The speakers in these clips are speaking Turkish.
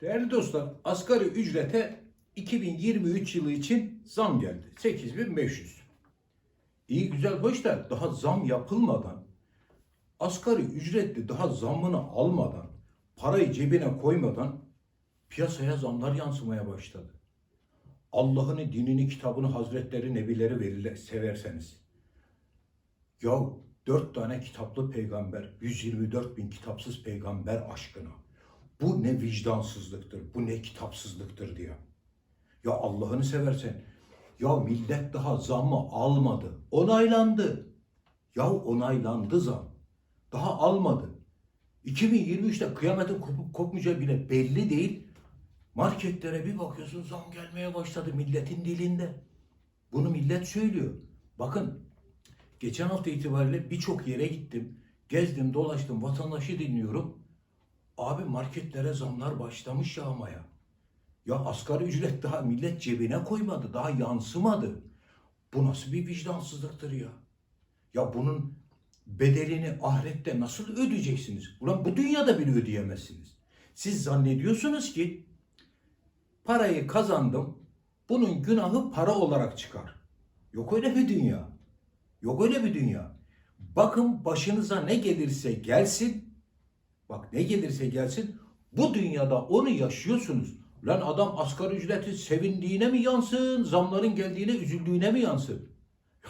Değerli dostlar, asgari ücrete 2023 yılı için zam geldi. 8500. İyi güzel hoş da daha zam yapılmadan, asgari ücretli daha zammını almadan, parayı cebine koymadan piyasaya zamlar yansımaya başladı. Allah'ını, dinini, kitabını, hazretleri, nebileri verirler, severseniz. Ya dört tane kitaplı peygamber, 124 bin kitapsız peygamber aşkına. Bu ne vicdansızlıktır, bu ne kitapsızlıktır diye. Ya Allah'ını seversen, ya millet daha zammı almadı, onaylandı. Ya onaylandı zam, daha almadı. 2023'te kıyametin kopup kopmayacağı bile belli değil. Marketlere bir bakıyorsun zam gelmeye başladı milletin dilinde. Bunu millet söylüyor. Bakın geçen hafta itibariyle birçok yere gittim. Gezdim, dolaştım, vatandaşı dinliyorum. Abi marketlere zamlar başlamış yağmaya. Ya asgari ücret daha millet cebine koymadı, daha yansımadı. Bu nasıl bir vicdansızlıktır ya? Ya bunun bedelini ahirette nasıl ödeyeceksiniz? Ulan bu dünyada bile ödeyemezsiniz. Siz zannediyorsunuz ki parayı kazandım, bunun günahı para olarak çıkar. Yok öyle bir dünya. Yok öyle bir dünya. Bakın başınıza ne gelirse gelsin, bak ne gelirse gelsin, bu dünyada onu yaşıyorsunuz. Lan adam asgari ücreti sevindiğine mi yansın, zamların geldiğine üzüldüğüne mi yansın?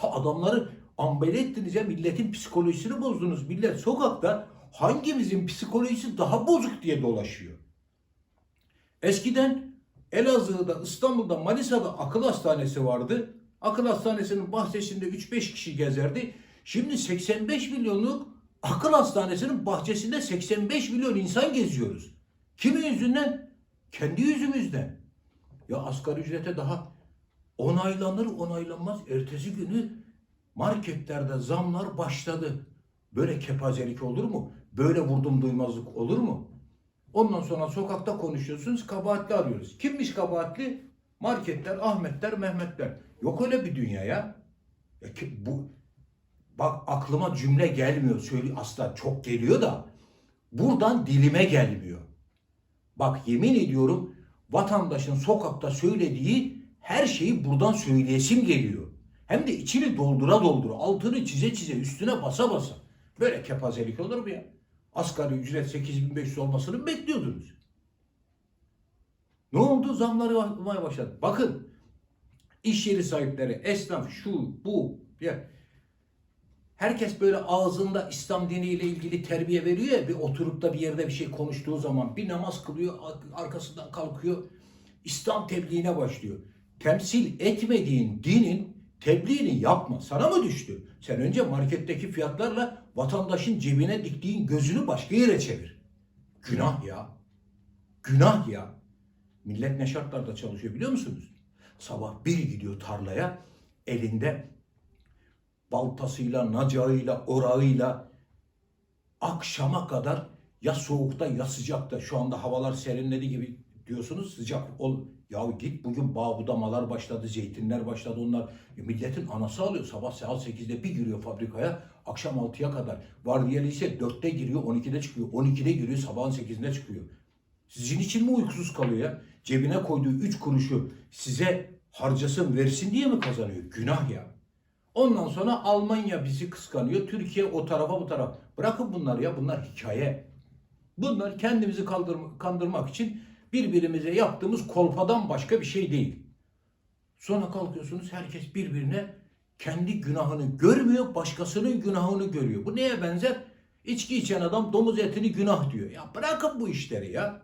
Ya adamları ambele ettiniz ya, milletin psikolojisini bozdunuz. Millet sokakta hangimizin psikolojisi daha bozuk diye dolaşıyor. Eskiden Elazığ'da, İstanbul'da, Manisa'da akıl hastanesi vardı. Akıl hastanesinin bahçesinde 3-5 kişi gezerdi. Şimdi 85 milyonluk akıl hastanesinin bahçesinde 85 milyon insan geziyoruz. Kimin yüzünden? Kendi yüzümüzden. Ya asgari ücrete daha onaylanır onaylanmaz ertesi günü marketlerde zamlar başladı. Böyle kepazelik olur mu? Böyle vurdum duymazlık olur mu? Ondan sonra sokakta konuşuyorsunuz, kabahatli arıyoruz. Kimmiş kabahatli? Marketler, Ahmetler, Mehmetler. Yok öyle bir dünya ya. ya ki bu bak aklıma cümle gelmiyor. Söyle asla çok geliyor da buradan dilime gelmiyor. Bak yemin ediyorum vatandaşın sokakta söylediği her şeyi buradan söyleyesim geliyor. Hem de içini doldura doldura, altını çize çize, üstüne basa basa. Böyle kepazelik olur mu ya? Asgari ücret 8500 olmasını mı bekliyordunuz? Ne oldu? Zamlar yapmaya başladı. Bakın iş yeri sahipleri, esnaf, şu, bu. Ya. Herkes böyle ağzında İslam diniyle ilgili terbiye veriyor ya bir oturup da bir yerde bir şey konuştuğu zaman bir namaz kılıyor arkasından kalkıyor İslam tebliğine başlıyor. Temsil etmediğin dinin tebliğini yapma. Sana mı düştü? Sen önce marketteki fiyatlarla vatandaşın cebine diktiğin gözünü başka yere çevir. Günah ya. Günah ya. Millet ne şartlarda çalışıyor biliyor musunuz? Sabah bir gidiyor tarlaya elinde baltasıyla, nacağıyla, orağıyla akşama kadar ya soğukta ya sıcakta şu anda havalar serinledi gibi diyorsunuz sıcak ol. Ya git bugün bağ budamalar başladı, zeytinler başladı onlar. E, milletin anası alıyor sabah saat 8'de bir giriyor fabrikaya akşam 6'ya kadar. Vardiyeli ise 4'te giriyor 12'de çıkıyor. 12'de giriyor sabahın 8'inde çıkıyor. Sizin için mi uykusuz kalıyor ya? Cebine koyduğu 3 kuruşu size harcasın versin diye mi kazanıyor? Günah ya. Ondan sonra Almanya bizi kıskanıyor. Türkiye o tarafa bu taraf. Bırakın bunları ya. Bunlar hikaye. Bunlar kendimizi kandırmak için birbirimize yaptığımız kolpadan başka bir şey değil. Sonra kalkıyorsunuz herkes birbirine kendi günahını görmüyor, başkasının günahını görüyor. Bu neye benzer? İçki içen adam domuz etini günah diyor. Ya bırakın bu işleri ya.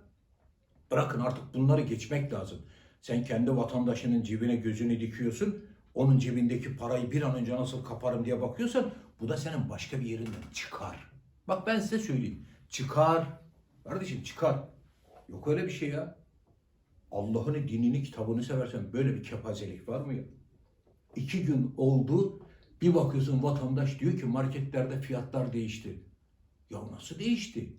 Bırakın artık bunları geçmek lazım. Sen kendi vatandaşının cebine gözünü dikiyorsun. Onun cebindeki parayı bir an önce nasıl kaparım diye bakıyorsan bu da senin başka bir yerinden çıkar. Bak ben size söyleyeyim. Çıkar. Kardeşim çıkar. Yok öyle bir şey ya. Allah'ını, dinini, kitabını seversen böyle bir kepazelik var mı ya? İki gün oldu. Bir bakıyorsun vatandaş diyor ki marketlerde fiyatlar değişti. Ya nasıl değişti?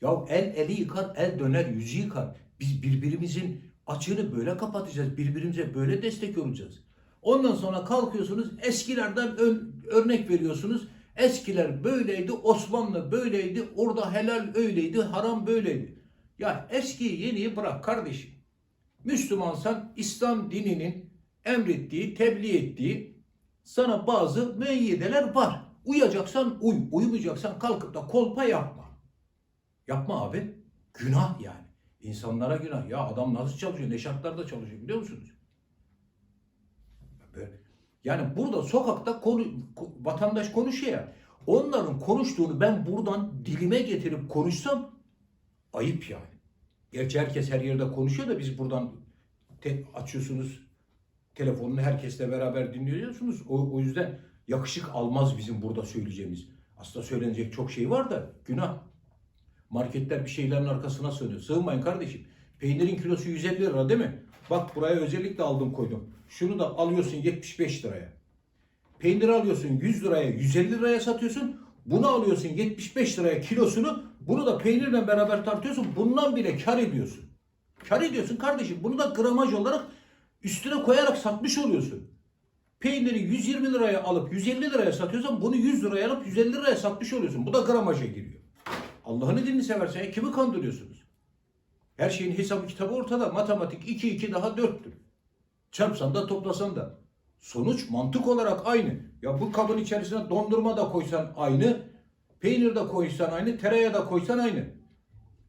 Ya el eli yıkar, el döner, yüzü yıkar. Biz birbirimizin açığını böyle kapatacağız. Birbirimize böyle destek olacağız. Ondan sonra kalkıyorsunuz eskilerden ör- örnek veriyorsunuz. Eskiler böyleydi, Osmanlı böyleydi, orada helal öyleydi, haram böyleydi. Ya eskiyi yeniyi bırak kardeşim. Müslümansan İslam dininin emrettiği, tebliğ ettiği sana bazı müeyyideler var. Uyacaksan uy, uyumayacaksan kalkıp da kolpa yapma. Yapma abi. Günah yani. İnsanlara günah. Ya adam nasıl çalışıyor, ne şartlarda çalışıyor biliyor musunuz? Yani burada sokakta konu, ko- vatandaş konuşuyor ya. Onların konuştuğunu ben buradan dilime getirip konuşsam ayıp yani. Gerçi herkes her yerde konuşuyor da biz buradan te- açıyorsunuz telefonunu herkesle beraber dinliyorsunuz. O, o yüzden yakışık almaz bizim burada söyleyeceğimiz. Aslında söylenecek çok şey var da günah. Marketler bir şeylerin arkasına sığınıyor. Sığınmayın kardeşim. Peynirin kilosu 150 lira değil mi? Bak buraya özellikle aldım koydum. Şunu da alıyorsun 75 liraya. Peynir alıyorsun 100 liraya 150 liraya satıyorsun. Bunu alıyorsun 75 liraya kilosunu. Bunu da peynirle beraber tartıyorsun. Bundan bile kar ediyorsun. Kar ediyorsun kardeşim. Bunu da gramaj olarak üstüne koyarak satmış oluyorsun. Peyniri 120 liraya alıp 150 liraya satıyorsan bunu 100 liraya alıp 150 liraya satmış oluyorsun. Bu da gramaja giriyor. Allah'ını dinini seversen ya kimi kandırıyorsunuz? Her şeyin hesabı kitabı ortada. Matematik 2 2 daha 4'tür. Çarpsan da toplasan da. Sonuç mantık olarak aynı. Ya bu kabın içerisine dondurma da koysan aynı. Peynir de koysan aynı. Tereyağı da koysan aynı.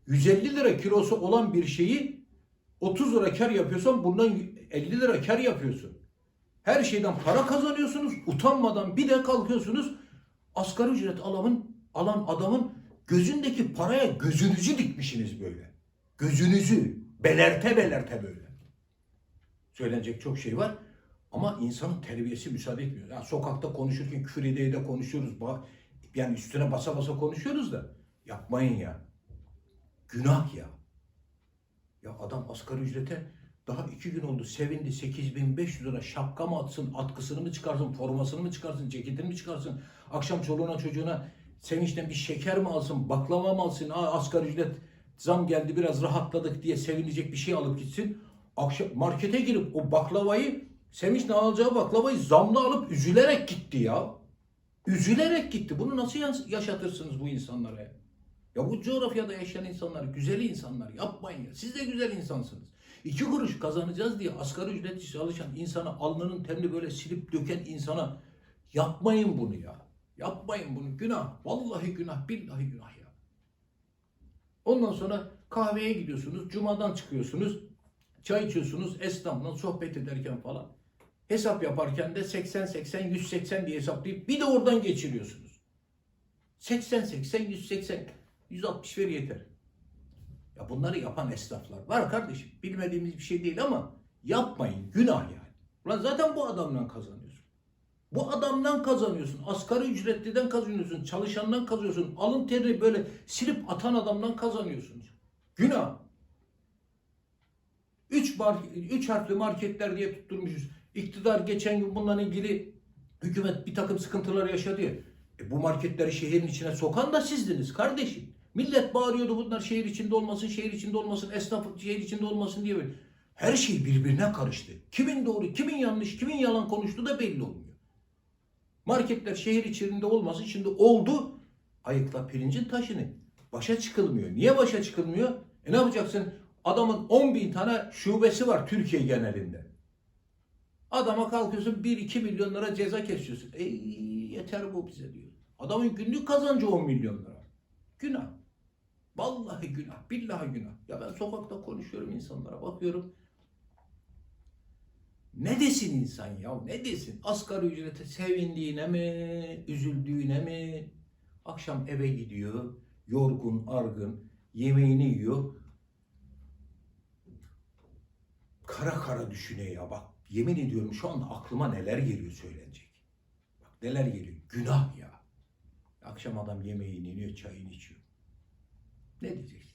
150 lira kilosu olan bir şeyi 30 lira kar yapıyorsan bundan 50 lira kar yapıyorsun. Her şeyden para kazanıyorsunuz. Utanmadan bir de kalkıyorsunuz. Asgari ücret alanın, alan adamın gözündeki paraya gözünüzü dikmişsiniz böyle. Gözünüzü belerte belerte böyle. Söylenecek çok şey var. Ama insanın terbiyesi müsaade etmiyor. Ya sokakta konuşurken küfür edeye de konuşuyoruz. Yani üstüne basa basa konuşuyoruz da. Yapmayın ya. Günah ya. Ya adam asgari ücrete daha iki gün oldu sevindi 8500 lira şapka mı atsın, atkısını mı çıkarsın, formasını mı çıkarsın, ceketini mi çıkarsın, akşam çoluğuna çocuğuna sevinçten bir şeker mi alsın, baklava mı alsın, Aa, asgari ücret zam geldi biraz rahatladık diye sevinecek bir şey alıp gitsin. Akşam markete girip o baklavayı Sevinç ne alacağı baklavayı zamla alıp üzülerek gitti ya. Üzülerek gitti. Bunu nasıl yaşatırsınız bu insanlara ya? Ya bu coğrafyada yaşayan insanlar, güzel insanlar yapmayın ya. Siz de güzel insansınız. İki kuruş kazanacağız diye asgari ücretli çalışan insana, alnının terini böyle silip döken insana yapmayın bunu ya. Yapmayın bunu. Günah. Vallahi günah. Billahi günah ya. Ondan sonra kahveye gidiyorsunuz. Cumadan çıkıyorsunuz. Çay içiyorsunuz. Esnafla sohbet ederken falan. Hesap yaparken de 80 80 180 diye hesaplayıp bir de oradan geçiriyorsunuz. 80 80 180 160 ver yeter. Ya bunları yapan esnaflar var kardeşim. Bilmediğimiz bir şey değil ama yapmayın. Günah yani. Ulan zaten bu adamdan kazanıyorsun. Bu adamdan kazanıyorsun. Asgari ücretliden kazanıyorsun. Çalışandan kazanıyorsun. Alın teri böyle silip atan adamdan kazanıyorsunuz. Günah. Üç, mar- üç harfli marketler diye tutturmuşuz. İktidar geçen gün bununla ilgili hükümet bir takım sıkıntılar yaşadı ya. E bu marketleri şehrin içine sokan da sizdiniz kardeşim. Millet bağırıyordu bunlar şehir içinde olmasın, şehir içinde olmasın, esnaf şehir içinde olmasın diye. Her şey birbirine karıştı. Kimin doğru, kimin yanlış, kimin yalan konuştuğu da belli olmuyor. Marketler şehir içinde olmasın, şimdi oldu. Ayıkla pirincin taşını. Başa çıkılmıyor. Niye başa çıkılmıyor? E ne yapacaksın? Adamın 10 bin tane şubesi var Türkiye genelinde. Adama kalkıyorsun 1-2 milyon lira ceza kesiyorsun. E yeter bu bize diyor. Adamın günlük kazancı 10 milyon lira. Günah. Vallahi günah. Billahi günah. Ya ben sokakta konuşuyorum insanlara bakıyorum. Ne desin insan ya? Ne desin? Asgari ücrete sevindiğine mi? Üzüldüğüne mi? Akşam eve gidiyor. Yorgun, argın. Yemeğini yiyor. Kara kara düşünüyor ya bak. Yemin ediyorum şu anda aklıma neler geliyor söylenecek. Bak neler geliyor. Günah ya. Akşam adam yemeğini yiyor, çayını içiyor. Ne diyeceksin?